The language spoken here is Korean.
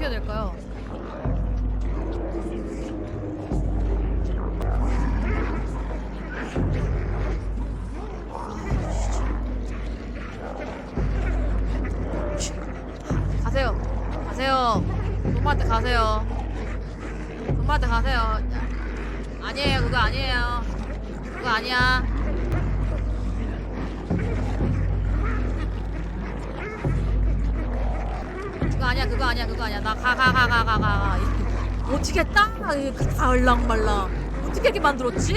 어떻게 해야 될까요? 가세요. 가세요. 엄마한테 가세요. 엄마한테 가세요. 아니에요. 그거 아니에요. 그거 아니야. 아니야, 그거 아니야, 그거 아니야. 나 가, 가, 가, 가, 가, 가. 가. 어떻게 딱 가을랑 말랑. 어떻게 이렇게 만들었지?